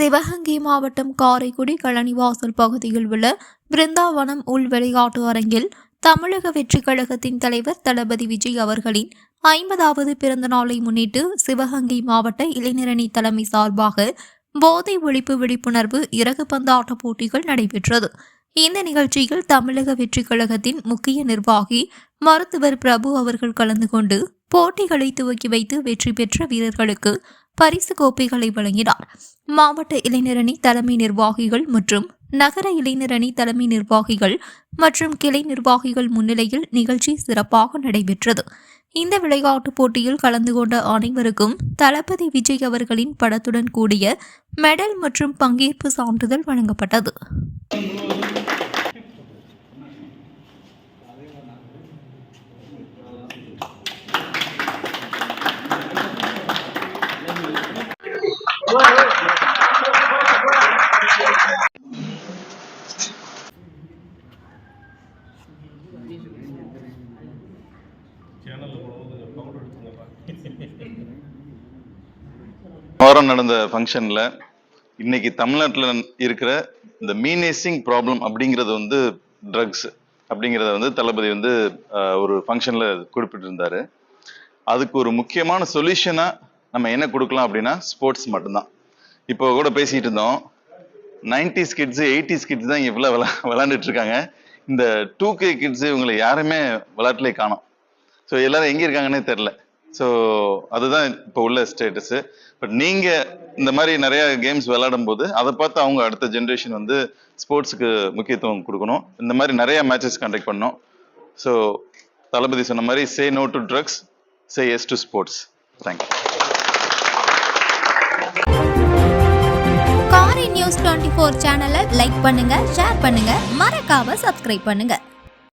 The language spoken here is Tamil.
சிவகங்கை மாவட்டம் காரைக்குடி கழனிவாசல் பகுதியில் உள்ள பிருந்தாவனம் உள் விளையாட்டு அரங்கில் தமிழக வெற்றிக் கழகத்தின் தலைவர் தளபதி விஜய் அவர்களின் ஐம்பதாவது பிறந்த நாளை முன்னிட்டு சிவகங்கை மாவட்ட இளைஞரணி தலைமை சார்பாக போதை ஒழிப்பு விழிப்புணர்வு இறகு பந்தாட்ட போட்டிகள் நடைபெற்றது. இந்த நிகழ்ச்சியில் தமிழக வெற்றிக் கழகத்தின் முக்கிய நிர்வாகி மருத்துவர் பிரபு அவர்கள் கலந்து கொண்டு போட்டிகளை துவக்கி வைத்து வெற்றி பெற்ற வீரர்களுக்கு பரிசு கோப்பைகளை வழங்கினார். மாவட்ட இளைஞரணி தலைமை நிர்வாகிகள் மற்றும் நகர இளைஞரணி தலைமை நிர்வாகிகள் மற்றும் கிளை நிர்வாகிகள் முன்னிலையில் நிகழ்ச்சி சிறப்பாக நடைபெற்றது. இந்த விளையாட்டுப் போட்டியில் கலந்து கொண்ட அனைவருக்கும் தளபதி விஜய் அவர்களின் படத்துடன் கூடிய மெடல் மற்றும் பங்கேற்பு சான்றிதழ் வழங்கப்பட்டது. வாரம் நடந்த ஃபங்க்ஷனில் இன்னைக்கு தமிழ்நாட்டில் இருக்கிற இந்த மீனேசிங் ப்ராப்ளம் அப்படிங்கிறது வந்து ட்ரக்ஸ் அப்படிங்கிறத வந்து தளபதி வந்து ஒரு ஃபங்க்ஷனில் குறிப்பிட்டிருந்தாரு. அதுக்கு ஒரு முக்கியமான சொல்யூஷனாக நம்ம என்ன கொடுக்கலாம் அப்படின்னா ஸ்போர்ட்ஸ் மட்டும்தான். இப்போ கூட பேசிகிட்டு இருந்தோம். நைன்டிஸ் கிட்ஸு எயிட்டிஸ் கிட்ஸ் தான் இவ்வளோ விளா விளாண்டுட்டு இருக்காங்க. இந்த டூ கே கிட்ஸு இவங்களை யாருமே விளையாட்டுலே காணோம். ஸோ எல்லாரும் எங்கே இருக்காங்கன்னே தெரில ஸோ அதுதான் இப்போ உள்ள ஸ்டேட்டஸு பட் நீங்கள் இந்த மாதிரி நிறைய கேம்ஸ் விளையாடும் போது அதை பார்த்து அவங்க அடுத்த ஜென்ரேஷன் வந்து ஸ்போர்ட்ஸுக்கு முக்கியத்துவம் கொடுக்கணும். இந்த மாதிரி நிறைய மேட்சஸ் கண்டக்ட் பண்ணோம் ஸோ தளபதி சொன்ன மாதிரி say no to drugs say yes to sports thank you காரை நியூஸ் டுவெண்ட்டி ஃபோர் சேனலை லைக் பண்ணுங்க ஷேர் பண்ணுங்க. மறக்காம சப்ஸ்கிரைப் பண்ணுங்க.